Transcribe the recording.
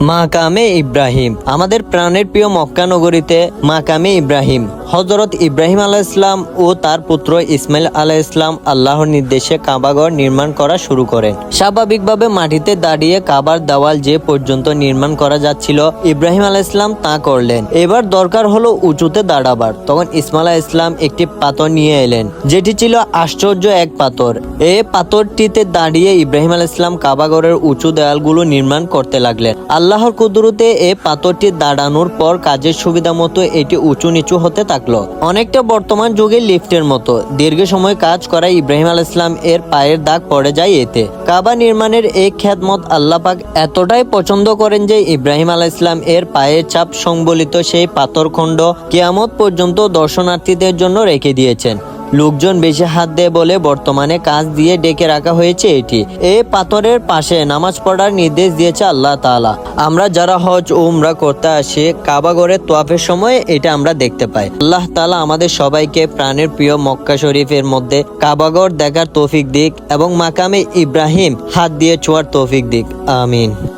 মাকামে ইব্রাহিম। আমাদের প্রাণের প্রিয় মক্কা নগরীতে মাকামে ইব্রাহিম। হজরত ইব্রাহিম আলাহ ইসলাম ও তার পুত্র ইসমাইল আলাহ ইসলাম আল্লাহর নির্দেশে কাবাগর নির্মাণ করা শুরু করেন। স্বাভাবিকভাবে মাটিতে দাঁড়িয়ে কাবার দেওয়াল যে পর্যন্ত নির্মাণ করা যাচ্ছিল, ইব্রাহিম আলাহ ইসলাম তা করলেন। এবার দরকার হলো উঁচুতে দাঁড়াবার। তখন ইসমাইল ইসলাম একটি পাথর নিয়ে এলেন, যেটি ছিল আশ্চর্য এক পাথর। এ পাথরটিতে দাঁড়িয়ে ইব্রাহিম আলাহ ইসলাম কাবাগরের উঁচু দেয়ালগুলো নির্মাণ করতে লাগলেন। আল্লাহর কুদরতে এ পাথরটি দাঁড়ানোর পর কাজের সুবিধা মতো এটি উঁচু নিচু হতে থাকল। অনেকটা বর্তমান যুগে লিফটের মতো। দীর্ঘ সময় কাজ করা ইব্রাহিম আল ইসলাম এর পায়ের দাগ পড়ে যায় এতে। কাবা নির্মাণের এই খ্যাতমত আল্লাহ পাক এতটাই পছন্দ করেন যে ইব্রাহিম আল ইসলাম এর পায়ের চাপ সংবলিত সেই পাথরখণ্ড কেয়ামত পর্যন্ত দর্শনার্থীদের জন্য রেখে দিয়েছেন। লোকজন বেশি হাত দেয় বলে বর্তমানে কাজ দিয়ে ডেকে রাখা হয়েছে এটি। এই পাথরের পাশে নামাজ পড়ার নির্দেশ দিয়েছে আল্লাহ তাআলা। আমরা যারা হজ, উমরা করতে আসি কাবাগরের তোয়াফের সময় এটা আমরা দেখতে পাই। আল্লাহ তালা আমাদের সবাইকে প্রাণের প্রিয় মক্কা শরীফের মধ্যে কাবাগর দেখার তৌফিক দিক এবং মাকামে ইব্রাহিম হাত দিয়ে ছোঁয়ার তৌফিক দিক। আমিন।